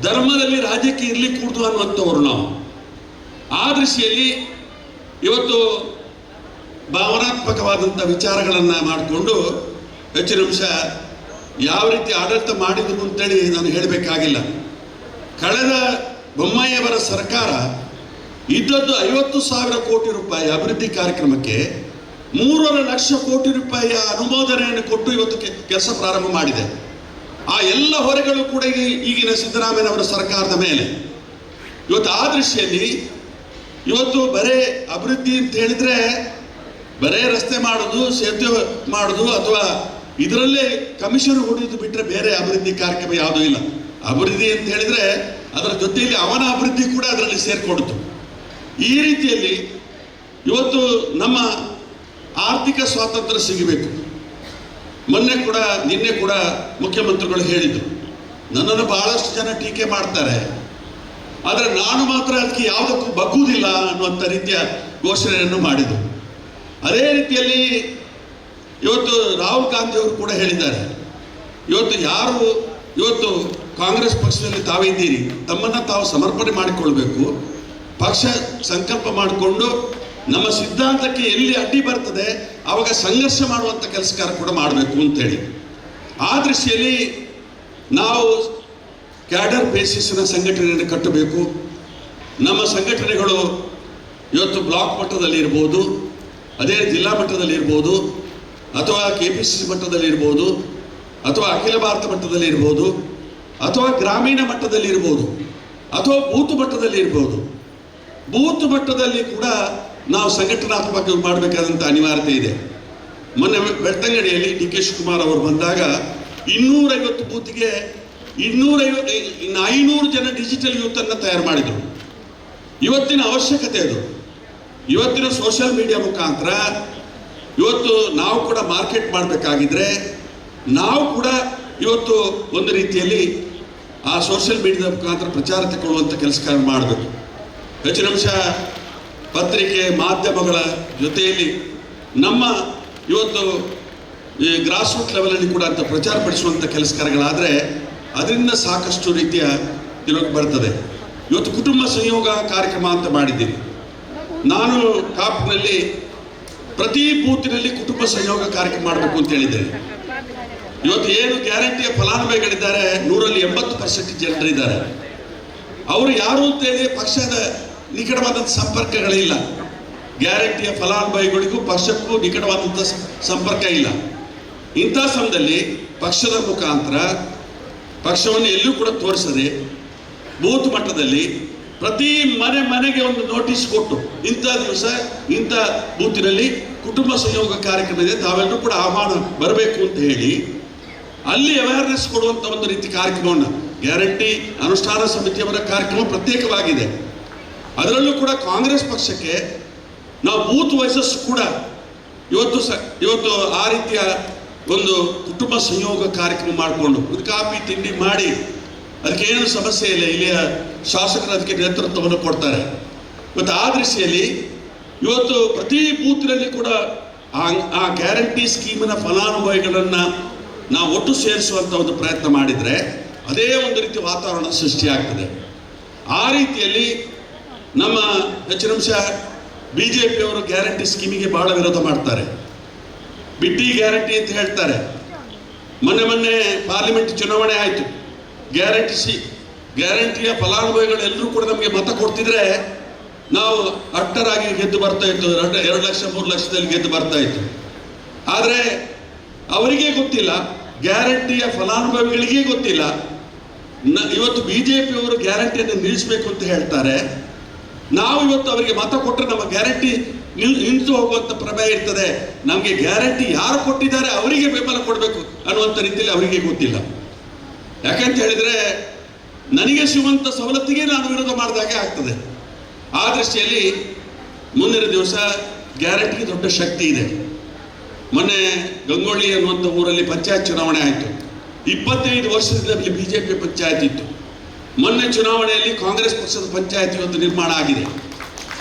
Speaker 1: ಧರ್ಮದಲ್ಲಿ ರಾಜಕೀಯ ಇರಲಿ ಕೂಡ್ದು ಅನ್ನುವಂಥವ್ರು ನಾವು. ಆ ದೃಷ್ಟಿಯಲ್ಲಿ ಇವತ್ತು ಭಾವನಾತ್ಮಕವಾದಂಥ ವಿಚಾರಗಳನ್ನು ಮಾಡಿಕೊಂಡು ಹೆಚ್ಚಿನ ಅಂಶ ಯಾವ ರೀತಿ ಆಡಳಿತ ಮಾಡಿದ್ರು ಅಂತೇಳಿ ನಾನು ಹೇಳಬೇಕಾಗಿಲ್ಲ. ಕಳೆದ ಬೊಮ್ಮಾಯಿಯವರ ಸರ್ಕಾರ ಇದ್ದದ್ದು ಐವತ್ತು ಸಾವಿರ ಕೋಟಿ ರೂಪಾಯಿ ಅಭಿವೃದ್ಧಿ ಕಾರ್ಯಕ್ರಮಕ್ಕೆ ಮೂರುವರೆ ಲಕ್ಷ ಕೋಟಿ ರೂಪಾಯಿಯ ಅನುಮೋದನೆಯನ್ನು ಕೊಟ್ಟು ಇವತ್ತು ಕೆಲಸ ಪ್ರಾರಂಭ ಮಾಡಿದೆ. ಆ ಎಲ್ಲ ಹೊರೆಗಳು ಕೂಡ ಈಗ ಈಗಿನ ಸಿದ್ದರಾಮಯ್ಯನವರ ಸರ್ಕಾರದ ಮೇಲೆ. ಇವತ್ತು ಆ ದೃಷ್ಟಿಯಲ್ಲಿ ಇವತ್ತು ಬರೇ ಅಭಿವೃದ್ಧಿ ಅಂತ ಹೇಳಿದ್ರೆ ಬರೇ ರಸ್ತೆ ಮಾಡೋದು, ಸೇತುವೆ ಮಾಡೋದು ಅಥವಾ ಇದರಲ್ಲೇ ಕಮಿಷನ್ ಹೊಡೆಯೋದು ಬಿಟ್ಟರೆ ಬೇರೆ ಅಭಿವೃದ್ಧಿ ಕಾರ್ಯಕ್ರಮ ಯಾವುದೂ ಇಲ್ಲ. ಅಭಿವೃದ್ಧಿ ಅಂತ ಹೇಳಿದ್ರೆ ಅದರ ಜೊತೆಯಲ್ಲಿ ಅವನ ಅಭಿವೃದ್ಧಿ ಕೂಡ ಅದರಲ್ಲಿ ಸೇರ್ಕೊಡ್ತು ಈ ರೀತಿಯಲ್ಲಿ ಇವತ್ತು ನಮ್ಮ ಆರ್ಥಿಕ ಸ್ವಾತಂತ್ರ್ಯ ಸಿಗಬೇಕು. ಮೊನ್ನೆ ಕೂಡ, ನಿನ್ನೆ ಕೂಡ ಮುಖ್ಯಮಂತ್ರಿಗಳು ಹೇಳಿದರು. ನನ್ನನ್ನು ಬಹಳಷ್ಟು ಜನ ಟೀಕೆ ಮಾಡ್ತಾರೆ. ಆದರೆ ನಾನು ಮಾತ್ರ ಅದಕ್ಕೆ ಯಾವುದಕ್ಕೂ ಬಗ್ಗುವುದಿಲ್ಲ ಅನ್ನುವಂಥ ರೀತಿಯ ಘೋಷಣೆಯನ್ನು ಮಾಡಿದರು. ಅದೇ ರೀತಿಯಲ್ಲಿ ಇವತ್ತು ರಾಹುಲ್ ಗಾಂಧಿ ಅವರು ಕೂಡ ಹೇಳಿದ್ದಾರೆ. ಇವತ್ತು ಯಾರು ಇವತ್ತು ಕಾಂಗ್ರೆಸ್ ಪಕ್ಷದಲ್ಲಿ ತಾವಿದ್ದೀರಿ, ತಮ್ಮನ್ನು ತಾವು ಸಮರ್ಪಣೆ ಮಾಡಿಕೊಳ್ಬೇಕು. ಪಕ್ಷ ಸಂಕಲ್ಪ ಮಾಡಿಕೊಂಡು ನಮ್ಮ ಸಿದ್ಧಾಂತಕ್ಕೆ ಎಲ್ಲಿ ಅಡ್ಡಿ ಬರ್ತದೆ ಆವಾಗ ಸಂಘರ್ಷ ಮಾಡುವಂಥ ಕೆಲಸಕಾರ ಕೂಡ ಮಾಡಬೇಕು ಅಂತೇಳಿ. ಆ ದೃಷ್ಟಿಯಲ್ಲಿ ನಾವು ಕ್ಯಾಡರ್ ಬೇಸಿಸ್ನ ಸಂಘಟನೆಯನ್ನು ಕಟ್ಟಬೇಕು. ನಮ್ಮ ಸಂಘಟನೆಗಳು ಇವತ್ತು ಬ್ಲಾಕ್ ಮಟ್ಟದಲ್ಲಿ ಇರ್ಬೋದು ಅದೇ ಜಿಲ್ಲಾ ಮಟ್ಟದಲ್ಲಿ ಇರ್ಬೋದು ಅಥವಾ ಕೆ ಪಿ ಸಿ ಸಿ ಮಟ್ಟದಲ್ಲಿ ಇರ್ಬೋದು ಅಥವಾ ಅಖಿಲ ಭಾರತ ಮಟ್ಟದಲ್ಲಿ ಇರ್ಬೋದು ಅಥವಾ ಗ್ರಾಮೀಣ ಮಟ್ಟದಲ್ಲಿ ಇರ್ಬೋದು ಅಥವಾ ಬೂತ್ ಮಟ್ಟದಲ್ಲಿ ಇರ್ಬೋದು ಬೂತ್ ಮಟ್ಟದಲ್ಲಿ ಕೂಡ ನಾವು ಸಂಘಟನಾತ್ಮಕ ಮಾಡಬೇಕಾದಂಥ ಅನಿವಾರ್ಯತೆ ಇದೆ. ಮೊನ್ನೆ ಬೆಳ್ತಂಗಡಿಯಲ್ಲಿ ಡಿ ಕೆ ಶಿವಕುಮಾರ್ ಅವರು ಬಂದಾಗ ಇನ್ನೂರೈವತ್ತು ಬೂತಿಗೆ ಇನ್ನೂರೈವತ್ತು, ಇನ್ನು ಐನೂರು ಜನ ಡಿಜಿಟಲ್ ಯೂತನ್ನು ತಯಾರು ಮಾಡಿದರು. ಇವತ್ತಿನ ಅವಶ್ಯಕತೆ ಅದು. ಇವತ್ತಿನ ಸೋಷಿಯಲ್ ಮೀಡಿಯಾ ಮುಖಾಂತರ ಇವತ್ತು ನಾವು ಕೂಡ ಮಾರ್ಕೆಟ್ ಮಾಡಬೇಕಾಗಿದ್ರೆ ನಾವು ಕೂಡ ಇವತ್ತು ಒಂದು ರೀತಿಯಲ್ಲಿ ಆ ಸೋಷಿಯಲ್ ಮೀಡಿಯಾದ ಮುಖಾಂತರ ಪ್ರಚಾರ ತಗೊಳ್ಳುವಂಥ ಕೆಲಸ ಮಾಡಬೇಕು. ಹೆಚ್ಚಿನ ಅಂಶ ಪತ್ರಿಕೆ, ಮಾಧ್ಯಮಗಳ ಜೊತೆಯಲ್ಲಿ ನಮ್ಮ ಇವತ್ತು ಈ ಗ್ರಾಸ್ ರೂಟ್ ಲೆವೆಲಲ್ಲಿ ಕೂಡ ಅಂತ ಪ್ರಚಾರ ಪಡಿಸುವಂಥ ಕೆಲಸ ಕಾರ್ಯಗಳಾದರೆ ಅದರಿಂದ ಸಾಕಷ್ಟು ರೀತಿಯ ಇದಕ್ಕೆ ಬರ್ತದೆ. ಇವತ್ತು ಕುಟುಂಬ ಸಂಯೋಗ ಕಾರ್ಯಕ್ರಮ ಅಂತ ಮಾಡಿದ್ದೀನಿ. ನಾನು ಕಾಪ್ನಲ್ಲಿ ಪ್ರತಿ ಬೂತಿನಲ್ಲಿ ಕುಟುಂಬ ಸಹಯೋಗ ಕಾರ್ಯಕ್ರಮ ಮಾಡಬೇಕು ಅಂತ ಹೇಳಿದ್ದೇನೆ ಇವತ್ತು ಏನು ಗ್ಯಾರಂಟಿಯ ಫಲಾನುಭವಿಗಳಿದ್ದಾರೆ, ನೂರಲ್ಲಿ ಎಂಬತ್ತು ಪರ್ಸೆಂಟ್ ಜನರಿದ್ದಾರೆ. ಅವರು ಯಾರು ಅಂತೇಳಿ ಪಕ್ಷದ ನಿಕಟವಾದಂಥ ಸಂಪರ್ಕಗಳಿಲ್ಲ. ಗ್ಯಾರಂಟಿಯ ಫಲಾನುಭವಿಗಳಿಗೂ ಪಕ್ಷಕ್ಕೂ ನಿಕಟವಾದಂಥ ಸಂಪರ್ಕ ಇಲ್ಲ. ಇಂಥ ಸಮಯದಲ್ಲಿ ಪಕ್ಷದ ಮುಖಾಂತರ ಪಕ್ಷವನ್ನು ಎಲ್ಲೂ ಕೂಡ ತೋರಿಸದೆ ಬೂತ್ ಮಟ್ಟದಲ್ಲಿ ಪ್ರತಿ ಮನೆ ಮನೆಗೆ ಒಂದು ನೋಟಿಸ್ ಕೊಟ್ಟು ಇಂಥ ದಿವಸ, ಇಂಥ ಬೂತಿನಲ್ಲಿ ಕುಟುಂಬ ಸಂಯೋಗ ಕಾರ್ಯಕ್ರಮ ಇದೆ, ತಾವೆಲ್ಲರೂ ಕೂಡ ಆಹ್ವಾನ ಬರಬೇಕು ಅಂತ ಹೇಳಿ ಅಲ್ಲಿ ಅವೇರ್ನೆಸ್ ಕೊಡುವಂಥ ಒಂದು ರೀತಿ ಕಾರ್ಯಕ್ರಮವನ್ನು ಗ್ಯಾರಂಟಿ ಅನುಷ್ಠಾನ ಸಮಿತಿಯವರ ಕಾರ್ಯಕ್ರಮ ಪ್ರತ್ಯೇಕವಾಗಿದೆ. ಅದರಲ್ಲೂ ಕೂಡ ಕಾಂಗ್ರೆಸ್ ಪಕ್ಷಕ್ಕೆ ನಾವು ಬೂತ್ ವಯಸ್ಸಸ್ ಕೂಡ ಇವತ್ತು ಸ, ಇವತ್ತು ಆ ರೀತಿಯ ಒಂದು ಕುಟುಂಬ ಸಂಯೋಗ ಕಾರ್ಯಕ್ರಮ ಮಾಡಿಕೊಂಡು ಕಾಫಿ, ತಿಂಡಿ ಮಾಡಿ ಅದಕ್ಕೆ ಏನು ಸಮಸ್ಯೆ ಇಲ್ಲ ಇಲ್ಲಿಯ ಶಾಸಕರು ಅದಕ್ಕೆ ನೇತೃತ್ವವನ್ನು ಕೊಡ್ತಾರೆ. ಮತ್ತು ಆ ದೃಷ್ಟಿಯಲ್ಲಿ ಇವತ್ತು ಪ್ರತಿ ಬೂತ್ನಲ್ಲಿ ಕೂಡ ಆ ಗ್ಯಾರಂಟಿ ಸ್ಕೀಮಿನ ಫಲಾನುಭವಿಗಳನ್ನು ನಾವು ಒಟ್ಟು ಸೇರಿಸುವಂಥ ಒಂದು ಪ್ರಯತ್ನ ಮಾಡಿದರೆ ಅದೇ ಒಂದು ರೀತಿ ವಾತಾವರಣ ಸೃಷ್ಟಿಯಾಗ್ತದೆ. ಆ ರೀತಿಯಲ್ಲಿ ನಮ್ಮ ಹೆಚ್ಚಿನ ಅಂಶ ಬಿ ಜೆ ಪಿಯವರು ಗ್ಯಾರಂಟಿ ಸ್ಕೀಮಿಗೆ ಭಾಳ ವಿರೋಧ ಮಾಡ್ತಾರೆ. ಬಿಟ್ಟಿ ಗ್ಯಾರಂಟಿ ಅಂತ ಹೇಳ್ತಾರೆ. ಮೊನ್ನೆ ಮೊನ್ನೆ ಪಾರ್ಲಿಮೆಂಟ್ ಚುನಾವಣೆ ಆಯಿತು. ಗ್ಯಾರಂಟಿ ಸಿ ಗ್ಯಾರಂಟಿಯ ಫಲಾನುಭವಿಗಳು ಎಲ್ಲರೂ ಕೂಡ ನಮಗೆ ಮತ ಕೊಡ್ತಿದ್ರೆ ನಾವು ಅಟ್ಟರಾಗಿ ಗೆದ್ದು ಬರ್ತಾ ಇತ್ತು ಎರಡು ಎರಡು ಲಕ್ಷ, ಮೂರು ಲಕ್ಷದಲ್ಲಿ ಗೆದ್ದು ಬರ್ತಾ ಇತ್ತು. ಆದರೆ ಅವರಿಗೆ ಗೊತ್ತಿಲ್ಲ, ಗ್ಯಾರಂಟಿಯ ಫಲಾನುಭವಿಗಳಿಗೆ ಗೊತ್ತಿಲ್ಲ. ನ- ಇವತ್ತು ಬಿ ಜೆ ಪಿಯವರು ಗ್ಯಾರಂಟಿಯನ್ನು ನಿಲ್ಲಿಸಬೇಕು ಅಂತ ಹೇಳ್ತಾರೆ. ನಾವು ಇವತ್ತು ಅವರಿಗೆ ಮತ ಕೊಟ್ಟರೆ ನಮ್ಮ ಗ್ಯಾರಂಟಿ ನಿಲ್ ನಿಂತು ಹೋಗುವಂಥ ಪ್ರಮೇಯ ಇರ್ತದೆ. ನಮಗೆ ಗ್ಯಾರಂಟಿ ಯಾರು ಕೊಟ್ಟಿದ್ದಾರೆ ಅವರಿಗೆ ಬೆಂಬಲ ಕೊಡಬೇಕು ಅನ್ನುವಂಥ ರೀತಿಯಲ್ಲಿ ಅವರಿಗೆ ಗೊತ್ತಿಲ್ಲ. ಯಾಕಂತ ಹೇಳಿದ್ರೆ ನನಗೆ ಸಿಗುವಂಥ ಸವಲತ್ತಿಗೆ ನಾನು ವಿರೋಧ ಮಾಡಿದಾಗೆ ಆಗ್ತದೆ. ಆ ದೃಷ್ಟಿಯಲ್ಲಿ ಮುಂದಿನ ದಿವಸ ಗ್ಯಾರಂಟಿಗೆ ದೊಡ್ಡ ಶಕ್ತಿ ಇದೆ. ಮೊನ್ನೆ ಗಂಗೊಳ್ಳಿ ಅನ್ನುವಂಥ ಊರಲ್ಲಿ ಪಂಚಾಯತ್ ಚುನಾವಣೆ ಆಯಿತು. ಇಪ್ಪತ್ತೈದು ವರ್ಷದಿಂದ ಬಿ ಜೆ ಪಿ ಪಂಚಾಯತ್ ಇತ್ತು. ಮೊನ್ನೆ ಚುನಾವಣೆಯಲ್ಲಿ ಕಾಂಗ್ರೆಸ್ ಪಕ್ಷದ ಪಂಚಾಯತ್ ಇವತ್ತು ನಿರ್ಮಾಣ ಆಗಿದೆ.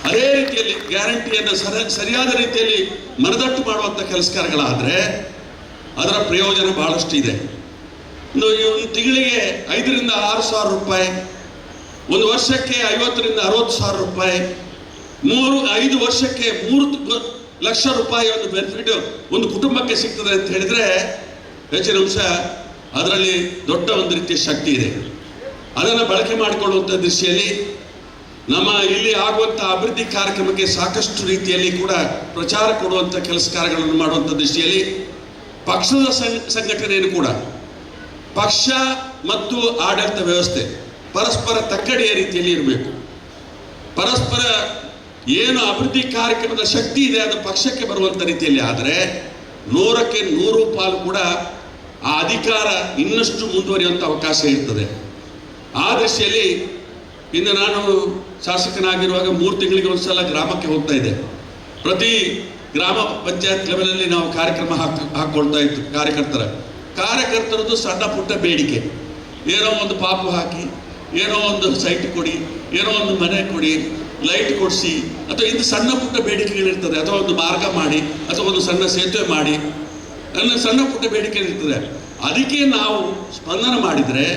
Speaker 1: ಅದೇ ರೀತಿಯಲ್ಲಿ ಗ್ಯಾರಂಟಿಯನ್ನು ಸರ, ಸರಿಯಾದ ರೀತಿಯಲ್ಲಿ ಮನದಟ್ಟು ಮಾಡುವಂಥ ಕೆಲಸ ಕಾರ್ಯಗಳಾದರೆ ಅದರ ಪ್ರಯೋಜನ ಬಹಳಷ್ಟು ಇದೆ ಒಂದು ತಿಂಗಳಿಗೆ ಐದರಿಂದ ಆರು ಸಾವಿರ ರೂಪಾಯಿ, ಒಂದು ವರ್ಷಕ್ಕೆ ಐವತ್ತರಿಂದ ಅರವತ್ತು ಸಾವಿರ ರೂಪಾಯಿ, ಮೂರು, ಐದು ವರ್ಷಕ್ಕೆ ಮೂರು ಲಕ್ಷ ರೂಪಾಯಿ ಒಂದು ಬೆನಿಫಿಟ್ ಒಂದು ಕುಟುಂಬಕ್ಕೆ ಸಿಗ್ತದೆ ಅಂತ ಹೇಳಿದ್ರೆ, ಹೆಚ್ಚಿನ ಅಂಶ ಅದರಲ್ಲಿ ದೊಡ್ಡ ಒಂದು ರೀತಿಯ ಶಕ್ತಿ ಇದೆ. ಅದನ್ನು ಬಳಕೆ ಮಾಡಿಕೊಳ್ಳುವಂಥ ದೃಷ್ಟಿಯಲ್ಲಿ ನಮ್ಮ ಇಲ್ಲಿ ಆಗುವಂಥ ಅಭಿವೃದ್ಧಿ ಕಾರ್ಯಕ್ರಮಕ್ಕೆ ಸಾಕಷ್ಟು ರೀತಿಯಲ್ಲಿ ಕೂಡ ಪ್ರಚಾರ ಕೊಡುವಂಥ ಕೆಲಸ ಕಾರ್ಯಗಳನ್ನು ಮಾಡುವಂಥ ದೃಷ್ಟಿಯಲ್ಲಿ ಪಕ್ಷದ ಸಂಘ- ಸಂಘಟನೆಯನ್ನು ಕೂಡ ಪಕ್ಷ ಮತ್ತು ಆಡಳಿತ ವ್ಯವಸ್ಥೆ ಪರಸ್ಪರ ತಕ್ಕಡಿಯ ರೀತಿಯಲ್ಲಿ ಇರಬೇಕು. ಪರಸ್ಪರ ಏನು ಅಭಿವೃದ್ಧಿ ಕಾರ್ಯಕ್ರಮದ ಶಕ್ತಿ ಇದೆ ಅದು ಪಕ್ಷಕ್ಕೆ ಬರುವಂಥ ರೀತಿಯಲ್ಲಿ ಆದರೆ ನೂರಕ್ಕೆ ನೂರು ಪಾಲು ಕೂಡ ಆ ಅಧಿಕಾರ ಇನ್ನಷ್ಟು ಮುಂದುವರಿಯುವಂಥ ಅವಕಾಶ ಇರ್ತದೆ. ಆ ದೃಷ್ಟಿಯಲ್ಲಿ ಇನ್ನು ನಾನು ಶಾಸಕನಾಗಿರುವಾಗ ಮೂರು ತಿಂಗಳಿಗೆ ಒಂದು ಸಲ ಗ್ರಾಮಕ್ಕೆ ಹೋಗ್ತಾ ಇದ್ದೆ. ಪ್ರತಿ ಗ್ರಾಮ ಪಂಚಾಯತ್ ಲೆವೆಲಲ್ಲಿ ನಾವು ಕಾರ್ಯಕ್ರಮ ಹಾಕಿ ಹಾಕ್ಕೊಳ್ತಾ ಇತ್ತು ಕಾರ್ಯಕರ್ತರ ಕಾರ್ಯಕರ್ತರದ್ದು ಸಣ್ಣ ಪುಟ್ಟ ಬೇಡಿಕೆ. ಏನೋ ಒಂದು ಪಾಪು ಹಾಕಿ, ಏನೋ ಒಂದು ಸೈಟ್ ಕೊಡಿ, ಏನೋ ಒಂದು ಮನೆ ಕೊಡಿ ಲೈಟ್ ಕೊಡಿಸಿ, ಅಥವಾ ಇದು ಸಣ್ಣ ಪುಟ್ಟ ಬೇಡಿಕೆಗಳಿರ್ತದೆ, ಅಥವಾ ಒಂದು ಮಾರ್ಗ ಮಾಡಿ, ಅಥವಾ ಒಂದು ಸಣ್ಣ ಸೇತುವೆ ಮಾಡಿ ನನ್ನ ಸಣ್ಣ ಪುಟ್ಟ ಬೇಡಿಕೆ ಇರ್ತದೆ ಅದಕ್ಕೆ ನಾವು ಸ್ಪಂದನ ಮಾಡಿದರೆ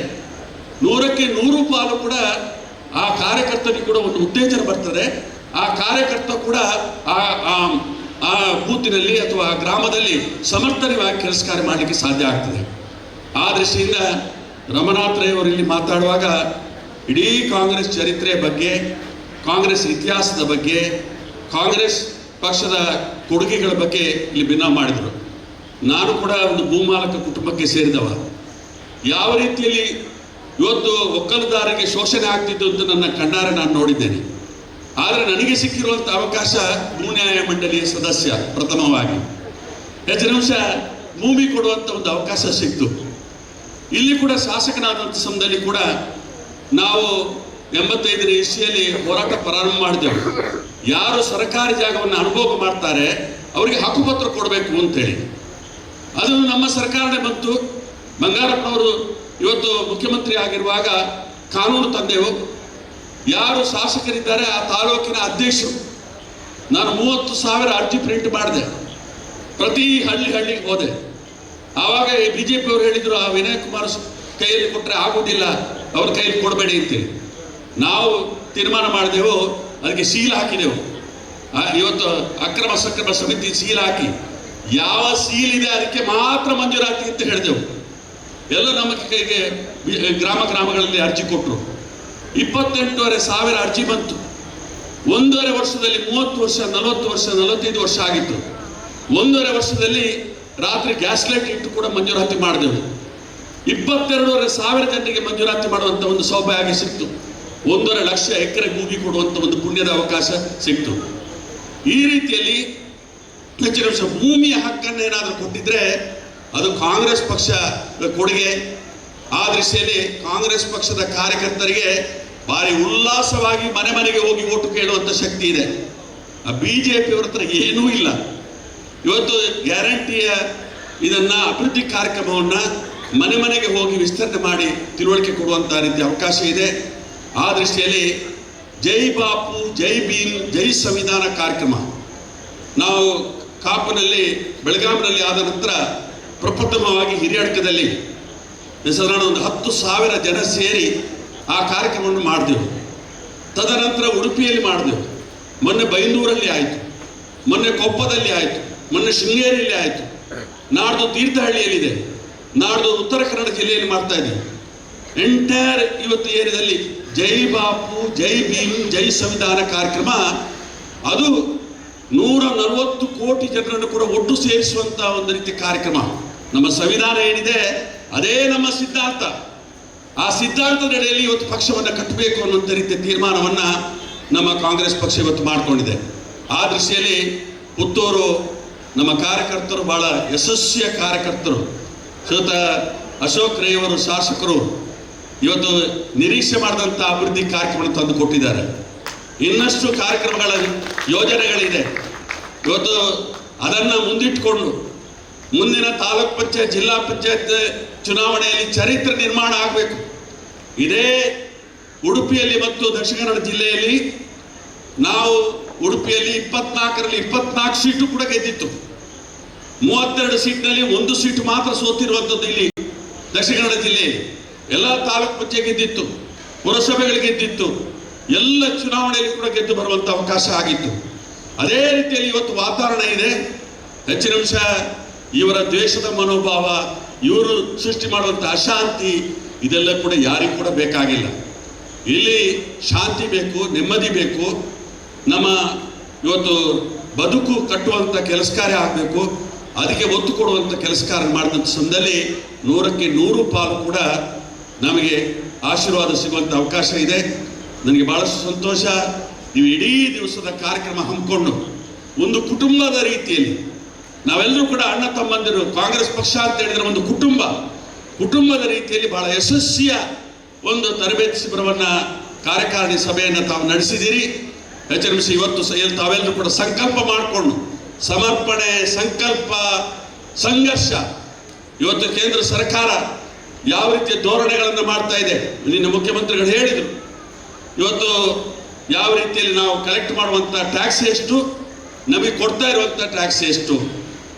Speaker 1: ನೂರಕ್ಕೆ ನೂರು ಪಾಲು ಕೂಡ ಆ ಕಾರ್ಯಕರ್ತನಿಗೆ ಕೂಡ ಒಂದು ಉತ್ತೇಜನ ಬರ್ತದೆ. ಆ ಕಾರ್ಯಕರ್ತ ಕೂಡ ಆ ಆ- ಬೂತಿನಲ್ಲಿ ಅಥವಾ ಆ ಗ್ರಾಮದಲ್ಲಿ ಸಮರ್ಥನವಾಗಿ ಕೆಲಸ ಕಾರ್ಯ ಮಾಡಲಿಕ್ಕೆ ಸಾಧ್ಯ ಆಗ್ತದೆ. ಆ ದೃಷ್ಟಿಯಿಂದ ರಮನಾಥ್ ರೈ ಇಲ್ಲಿ ಮಾತಾಡುವಾಗ ಇಡೀ ಕಾಂಗ್ರೆಸ್ ಚರಿತ್ರೆ ಬಗ್ಗೆ, ಕಾಂಗ್ರೆಸ್ ಇತಿಹಾಸದ ಬಗ್ಗೆ, ಕಾಂಗ್ರೆಸ್ ಪಕ್ಷದ ಕೊಡುಗೆಗಳ ಬಗ್ಗೆ ಇಲ್ಲಿ ಭಿನ್ನ ಮಾಡಿದರು. ನಾನು ಕೂಡ ಒಂದು ಭೂಮಾಲಕ ಕುಟುಂಬಕ್ಕೆ ಸೇರಿದವ. ಯಾವ ರೀತಿಯಲ್ಲಿ ಇವತ್ತು ಒಕ್ಕಲುದಾರರಿಗೆ ಶೋಷಣೆ ಆಗ್ತಿದ್ದು ಅಂತ ನನ್ನ ಕಣ್ಣಾರೆ ನಾನು ನೋಡಿದ್ದೇನೆ. ಆದರೆ ನನಗೆ ಸಿಕ್ಕಿರುವಂಥ ಅವಕಾಶ ಭೂ ನ್ಯಾಯ ಮಂಡಳಿಯ ಸದಸ್ಯ ಪ್ರಥಮವಾಗಿ. ಹೆಚ್ಚಿನ ಅಂಶ ಭೂಮಿ ಕೊಡುವಂಥ ಒಂದು ಅವಕಾಶ ಸಿಕ್ತು. ಇಲ್ಲಿ ಕೂಡ ಶಾಸಕನಾದಂಥ ಸಮಯದಲ್ಲಿ ಕೂಡ ನಾವು ಎಂಬತ್ತೈದರ ಇಸಿಯಲ್ಲಿ ಹೋರಾಟ ಪ್ರಾರಂಭ ಮಾಡಿದೆವು. ಯಾರು ಸರ್ಕಾರಿ ಜಾಗವನ್ನು ಅನುಭೋಗ ಮಾಡ್ತಾರೆ, ಅವರಿಗೆ ಹಕ್ಕುಪತ್ರ ಕೊಡಬೇಕು ಅಂತೇಳಿ. ಅದು ನಮ್ಮ ಸರ್ಕಾರನೇ ಬಂತು. ಬಂಗಾರಪ್ಪನವರು ಇವತ್ತು ಮುಖ್ಯಮಂತ್ರಿ ಆಗಿರುವಾಗ ಕಾನೂನು ತಂದೆವು. ಯಾರು ಶಾಸಕರಿದ್ದಾರೆ ಆ ತಾಲೂಕಿನ ಅಧ್ಯಕ್ಷರು. ನಾನು ಮೂವತ್ತು ಸಾವಿರ ಅರ್ಜಿ ಪ್ರಿಂಟ್ ಮಾಡಿದೆ. ಪ್ರತಿ ಹಳ್ಳಿ ಹಳ್ಳಿಗೆ ಹೋದೆ. ಆವಾಗ ಬಿ ಜೆ ಪಿಯವರು ಹೇಳಿದರು, ಆ ವಿನಯ್ ಕುಮಾರ್ ಕೈಯಲ್ಲಿ ಕೊಟ್ಟರೆ ಆಗೋದಿಲ್ಲ, ಅವ್ರ ಕೈಯಲ್ಲಿ ಕೊಡಬೇಡಿ ಅಂತೇಳಿ ನಾವು ತೀರ್ಮಾನ ಮಾಡಿದೆವು, ಅದಕ್ಕೆ ಸೀಲ್ ಹಾಕಿದೆವು. ಇವತ್ತು ಅಕ್ರಮ ಸಕ್ರಮ ಸಮಿತಿ ಸೀಲ್ ಹಾಕಿ, ಯಾವ ಸೀಲ್ ಇದೆ ಅದಕ್ಕೆ ಮಾತ್ರ ಮಂಜೂರಾತಿ ಅಂತ ಹೇಳಿದೆವು. ಎಲ್ಲ ನಮ್ಮ ಕೈಗೆ, ಗ್ರಾಮ ಗ್ರಾಮಗಳಲ್ಲಿ ಅರ್ಜಿ ಕೊಟ್ಟರು ಇಪ್ಪತ್ತೆಂಟೂವರೆ ಸಾವಿರ ಅರ್ಜಿ ಬಂತು. ಒಂದೂವರೆ ವರ್ಷದಲ್ಲಿ ಮೂವತ್ತು ವರ್ಷ, ನಲವತ್ತು ವರ್ಷ, ನಲವತ್ತೈದು ವರ್ಷ ಆಗಿತ್ತು. ಒಂದೂವರೆ ವರ್ಷದಲ್ಲಿ ರಾತ್ರಿ ಗ್ಯಾಸ್ ಲೈಟ್ ಇಟ್ಟು ಕೂಡ ಮಂಜೂರಾತಿ ಮಾಡಿದೆವು. ಇಪ್ಪತ್ತೆರಡೂವರೆ ಸಾವಿರ ಜನರಿಗೆ ಮಂಜೂರಾತಿ ಮಾಡುವಂಥ ಒಂದು ಸೌಭಾಗ್ಯ ಸಿಕ್ತು. ಒಂದೂವರೆ ಲಕ್ಷ ಎಕರೆ ಭೂಮಿ ಕೊಡುವಂಥ ಒಂದು ಪುಣ್ಯದ ಅವಕಾಶ ಸಿಕ್ತು. ಈ ರೀತಿಯಲ್ಲಿ ಹೆಚ್ಚಿನ ವರ್ಷ ಭೂಮಿಯ ಹಕ್ಕನ್ನು ಏನಾದರೂ ಕೊಟ್ಟಿದ್ರೆ ಅದು ಕಾಂಗ್ರೆಸ್ ಪಕ್ಷ ಕೊಡುಗೆ. ಆ ದೃಷ್ಟಿಯಲ್ಲಿ ಕಾಂಗ್ರೆಸ್ ಪಕ್ಷದ ಕಾರ್ಯಕರ್ತರಿಗೆ ಭಾರಿ ಉಲ್ಲಾಸವಾಗಿ ಮನೆ ಮನೆಗೆ ಹೋಗಿ ಓಟು ಕೇಳುವಂಥ ಶಕ್ತಿ ಇದೆ. ಆ ಬಿ ಜೆ ಪಿಯವ್ರ ಹತ್ರ ಏನೂ ಇಲ್ಲ. ಇವತ್ತು ಗ್ಯಾರಂಟಿಯ ಇದನ್ನ ಅಭಿವೃದ್ಧಿ ಕಾರ್ಯಕ್ರಮವನ್ನ ಮನೆ ಮನೆಗೆ ಹೋಗಿ ವಿಸ್ತರಣೆ ಮಾಡಿ ತಿಳುವಳಿಕೆ ಕೊಡುವಂತ ರೀತಿ ಅವಕಾಶ ಇದೆ. ಆ ದೃಷ್ಟಿಯಲ್ಲಿ ಜೈ ಬಾಪು, ಜೈ ಭೀಮ್, ಜೈ ಸಂವಿಧಾನ ಕಾರ್ಯಕ್ರಮ. ನಾವು ಕಾಪುನಲ್ಲಿ ಬೆಳಗಾವಿನಲ್ಲಿ ಆದ ನಂತರ ಪ್ರಪ್ರಥಮವಾಗಿ ಹಿರಿಯಡ್ಕದಲ್ಲಿ ಸಾಧಾರಣ ಒಂದು ಹತ್ತು ಸಾವಿರ ಜನ ಸೇರಿ ಆ ಕಾರ್ಯಕ್ರಮವನ್ನು ಮಾಡಿದೆವು. ತದನಂತರ ಉಡುಪಿಯಲ್ಲಿ ಮಾಡಿದೆವು. ಮೊನ್ನೆ ಬೈಂದೂರಲ್ಲಿ ಆಯಿತು. ಮೊನ್ನೆ ಕೊಪ್ಪದಲ್ಲಿ ಆಯಿತು. ಮೊನ್ನೆ ಶೃಂಗೇರಿಯಲ್ಲಿ ಆಯಿತು. ನಾಡ್ದು ತೀರ್ಥಹಳ್ಳಿಯಲ್ಲಿದೆ. ನಾಡ್ದು ಉತ್ತರ ಕನ್ನಡ ಜಿಲ್ಲೆಯಲ್ಲಿ ಮಾಡ್ತಾ ಇದ್ದೀವಿ ಎಂಟೈರ್ ಇವತ್ತು ಏರಿಯಾದಲ್ಲಿ ಜೈ ಬಾಪು, ಜೈ ಭೀಮ್, ಜೈ ಸಂವಿಧಾನ ಕಾರ್ಯಕ್ರಮ. ಅದು ನೂರ ನಲವತ್ತು ಕೋಟಿ ಜನರನ್ನು ಕೂಡ ಒಟ್ಟು ಸೇರಿಸುವಂತ ಒಂದು ರೀತಿ ಕಾರ್ಯಕ್ರಮ. ನಮ್ಮ ಸಂವಿಧಾನ ಏನಿದೆ, ಅದೇ ನಮ್ಮ ಸಿದ್ಧಾಂತ. ಆ ಸಿದ್ಧಾಂತದ ನಡೆಯಲ್ಲಿ ಇವತ್ತು ಪಕ್ಷವನ್ನು ಕಟ್ಟಬೇಕು ಅನ್ನುವಂಥ ರೀತಿಯ ತೀರ್ಮಾನವನ್ನು ನಮ್ಮ ಕಾಂಗ್ರೆಸ್ ಪಕ್ಷ ಇವತ್ತು ಮಾಡಿಕೊಂಡಿದೆ. ಆ ದೃಷ್ಟಿಯಲ್ಲಿ ಪುತ್ತೂರು ನಮ್ಮ ಕಾರ್ಯಕರ್ತರು ಬಹಳ ಯಶಸ್ವಿಯ ಕಾರ್ಯಕರ್ತರು. ಶ್ರೀಯುತ ಅಶೋಕ್ ರೈ ಅವರು ಶಾಸಕರು ಇವತ್ತು ನಿರೀಕ್ಷೆ ಮಾಡಿದಂಥ ಅಭಿವೃದ್ಧಿ ಕಾರ್ಯಕ್ರಮ ತಂದು ಕೊಟ್ಟಿದ್ದಾರೆ. ಇನ್ನಷ್ಟು ಕಾರ್ಯಕ್ರಮಗಳ ಯೋಜನೆಗಳಿದೆ. ಇವತ್ತು ಅದನ್ನು ಮುಂದಿಟ್ಟುಕೊಂಡು ಮುಂದಿನ ತಾಲೂಕ್ ಪಂಚಾಯತ್, ಜಿಲ್ಲಾ ಪಂಚಾಯತ್ ಚುನಾವಣೆಯಲ್ಲಿ ಚರಿತ್ರೆ ನಿರ್ಮಾಣ ಆಗಬೇಕು. ಇದೇ ಉಡುಪಿಯಲ್ಲಿ ಮತ್ತು ದಕ್ಷಿಣ ಕನ್ನಡ ಜಿಲ್ಲೆಯಲ್ಲಿ ನಾವು ಉಡುಪಿಯಲ್ಲಿ ಇಪ್ಪತ್ನಾಲ್ಕರಲ್ಲಿ ಇಪ್ಪತ್ನಾಲ್ಕು ಸೀಟು ಕೂಡ ಗೆದ್ದಿತ್ತು. ಮೂವತ್ತೆರಡು ಸೀಟ್ನಲ್ಲಿ ಒಂದು ಸೀಟ್ ಮಾತ್ರ ಸೋತಿರುವಂಥದ್ದು ಇಲ್ಲಿ ದಕ್ಷಿಣ ಕನ್ನಡ ಜಿಲ್ಲೆಯಲ್ಲಿ. ಎಲ್ಲ ತಾಲೂಕು ಪಂಚಾಯತ್ ಗೆದ್ದಿತ್ತು, ಪುರಸಭೆಗಳು ಗೆದ್ದಿತ್ತು, ಎಲ್ಲ ಚುನಾವಣೆಯಲ್ಲಿ ಕೂಡ ಗೆದ್ದು ಬರುವಂಥ ಅವಕಾಶ ಆಗಿತ್ತು. ಅದೇ ರೀತಿಯಲ್ಲಿ ಇವತ್ತು ವಾತಾವರಣ ಇದೆ. ಹೆಚ್ಚಿನ ಅಂಶ ಇವರ ದ್ವೇಷದ ಮನೋಭಾವ, ಇವರು ಸೃಷ್ಟಿ ಮಾಡುವಂಥ ಅಶಾಂತಿ ಇದೆಲ್ಲ ಕೂಡ ಯಾರಿಗೂ ಕೂಡ ಬೇಕಾಗಿಲ್ಲ. ಇಲ್ಲಿ ಶಾಂತಿ ಬೇಕು, ನೆಮ್ಮದಿ ಬೇಕು, ನಮ್ಮ ಇವತ್ತು ಬದುಕು ಕಟ್ಟುವಂಥ ಕೆಲಸ ಕಾರ್ಯ ಆಗಬೇಕು, ಅದಕ್ಕೆ ಒತ್ತು ಕೊಡುವಂಥ ಕೆಲಸ ಕಾರ್ಯ ಮಾಡಿದಂಥ ಸಂದಲ್ಲಿ ನೂರಕ್ಕೆ ನೂರು ಪಾಲು ಕೂಡ ನಮಗೆ ಆಶೀರ್ವಾದ ಸಿಗುವಂಥ ಅವಕಾಶ ಇದೆ. ನನಗೆ ಭಾಳಷ್ಟು ಸಂತೋಷ. ನೀವು ಇಡೀ ದಿವಸದ ಕಾರ್ಯಕ್ರಮ ಹಮ್ಮಿಕೊಂಡು ಒಂದು ಕುಟುಂಬದ ರೀತಿಯಲ್ಲಿ ನಾವೆಲ್ಲರೂ ಕೂಡ ಅಣ್ಣ ತಮ್ಮಂದಿರು ಕಾಂಗ್ರೆಸ್ ಪಕ್ಷ ಅಂತ ಹೇಳಿದ್ರೆ ಒಂದು ಕುಟುಂಬ. ಕುಟುಂಬದ ರೀತಿಯಲ್ಲಿ ಬಹಳ ಯಶಸ್ವಿಯ ಒಂದು ತರಬೇತಿ ಶಿಬಿರವನ್ನ ಕಾರ್ಯಕಾರಿಣಿ ಸಭೆಯನ್ನು ತಾವು ನಡೆಸಿದ್ದೀರಿ ಎಚ್ ಎಂ ಸಿ ಇವತ್ತು ಎಲ್ಲಿ ಎಲ್- ತಾವೆಲ್ಲರೂ ಕೂಡ ಸಂಕಲ್ಪ ಮಾಡಿಕೊಂಡು ಸಮರ್ಪಣೆ, ಸಂಕಲ್ಪ, ಸಂಘರ್ಷ ಇವತ್ತು ಕೇಂದ್ರ ಸರ್ಕಾರ ಯಾವ ರೀತಿಯ ಧೋರಣೆಗಳನ್ನು ಮಾಡ್ತಾ ಇದೆ ನಿನ್ನ ಮುಖ್ಯಮಂತ್ರಿಗಳು ಹೇಳಿದರು. ಇವತ್ತು ಯಾವ ರೀತಿಯಲ್ಲಿ ನಾವು ಕಲೆಕ್ಟ್ ಮಾಡುವಂಥ ಟ್ಯಾಕ್ಸ್ ಎಷ್ಟು, ನಮಗೆ ಕೊಡ್ತಾ ಇರುವಂಥ ಟ್ಯಾಕ್ಸ್ ಎಷ್ಟು,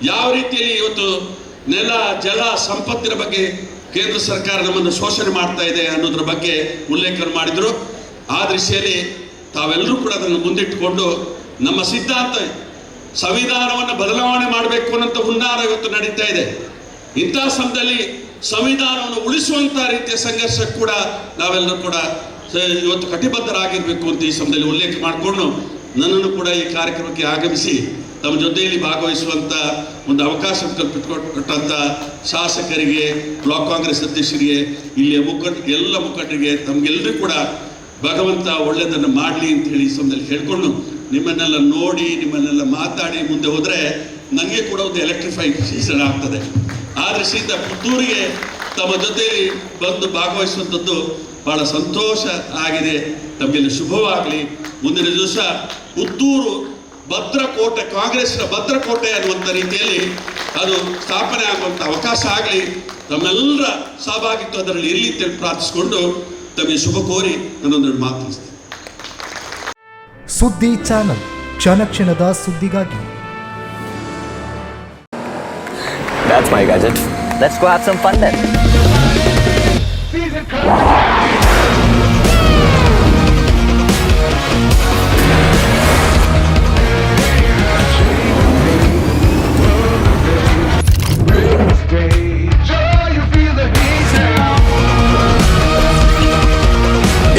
Speaker 1: ಯಾವ ರೀತಿಯಲ್ಲಿ ಇವತ್ತು ನೆಲ, ಜಲ, ಸಂಪತ್ತಿನ ಬಗ್ಗೆ ಕೇಂದ್ರ ಸರ್ಕಾರ ನಮ್ಮನ್ನು ಶೋಷಣೆ ಮಾಡ್ತಾ ಇದೆ ಅನ್ನೋದ್ರ ಬಗ್ಗೆ ಉಲ್ಲೇಖ ಮಾಡಿದರು. ಆ ದೃಷ್ಟಿಯಲ್ಲಿ ತಾವೆಲ್ಲರೂ ಕೂಡ ಅದನ್ನು ಮುಂದಿಟ್ಟುಕೊಂಡು ನಮ್ಮ ಸಿದ್ಧಾಂತ, ಸಂವಿಧಾನವನ್ನು ಬದಲಾವಣೆ ಮಾಡಬೇಕು ಅನ್ನೋಂಥ ಹುನ್ನಾರ ಇವತ್ತು ನಡೀತಾ ಇದೆ. ಇಂತಹ ಸಮಯದಲ್ಲಿ ಸಂವಿಧಾನವನ್ನು ಉಳಿಸುವಂತಹ ರೀತಿಯ ಸಂಘರ್ಷ ಕೂಡ ನಾವೆಲ್ಲರೂ ಕೂಡ ಇವತ್ತು ಕಟಿಬದ್ಧರಾಗಿರ್ಬೇಕು ಅಂತ ಈ ಸಮಯದಲ್ಲಿ ಉಲ್ಲೇಖ ಮಾಡಿಕೊಂಡು ನನ್ನನ್ನು ಕೂಡ ಈ ಕಾರ್ಯಕ್ರಮಕ್ಕೆ ಆಗಮಿಸಿ, ತಮ್ಮ ಜೊತೆಯಲ್ಲಿ ಭಾಗವಹಿಸುವಂತ ಒಂದು ಅವಕಾಶ ಕಲ್ಪಿಸಿಕೊಟ್ಟಂತ ಶಾಸಕರಿಗೆ, ಬ್ಲಾಕ್ ಕಾಂಗ್ರೆಸ್ ಅಧ್ಯಕ್ಷರಿಗೆ, ಇಲ್ಲಿಯ ಮುಖಂಡ ಎಲ್ಲ ಮುಖಂಡರಿಗೆ ತಮಗೆಲ್ಲರೂ ಕೂಡ ಭಗವಂತ ಒಳ್ಳೆಯದನ್ನು ಮಾಡಲಿ ಅಂತ ಹೇಳಿ ಸಮಯದಲ್ಲಿ ಹೇಳ್ಕೊಂಡು ನಿಮ್ಮನ್ನೆಲ್ಲ ನೋಡಿ, ನಿಮ್ಮನ್ನೆಲ್ಲ ಮಾತಾಡಿ ಮುಂದೆ ಹೋದರೆ ನನಗೆ ಕೂಡ ಒಂದು ಎಲೆಕ್ಟ್ರಿಫೈ ಸೀಸನ್ ಆಗ್ತದೆ. ಆ ದೃಷ್ಟಿಯಿಂದ ಪುತ್ತೂರಿಗೆ ತಮ್ಮ ಜೊತೆಯಲ್ಲಿ ಬಂದು ಭಾಗವಹಿಸುವಂಥದ್ದು ಬಹಳ ಸಂತೋಷ ಆಗಿದೆ. ತಮಗೆಲ್ಲ ಶುಭವಾಗಲಿ. ಮುಂದಿನ ದಿವಸ ಪುತ್ತೂರು ಭದ್ರಕೋಟೆ ಕಾಂಗ್ರೆಸ್ನ ಭದ್ರಕೋಟೆ ಅನ್ನುವಂಥ ರೀತಿಯಲ್ಲಿ ಅದು ಸ್ಥಾಪನೆ ಆಗುವಂಥ ಅವಕಾಶ ಆಗಲಿ ನಮ್ಮೆಲ್ಲರ ಸಹಭಾಗಿತ್ವ ಅದರಲ್ಲಿ ಇರಲಿ ಅಂತೇಳಿ ಪ್ರಾರ್ಥಿಸಿಕೊಂಡು ತಮಗೆ ಶುಭ ಕೋರಿ ನನ್ನೊಂದೆರಡು ಮಾತು
Speaker 2: ಸುದ್ದಿ ಚಾನಲ್ ಕ್ಷಣ ಕ್ಷಣದ ಸುದ್ದಿಗಾಗಿ
Speaker 3: That's my gadget. Let's go have some fun then.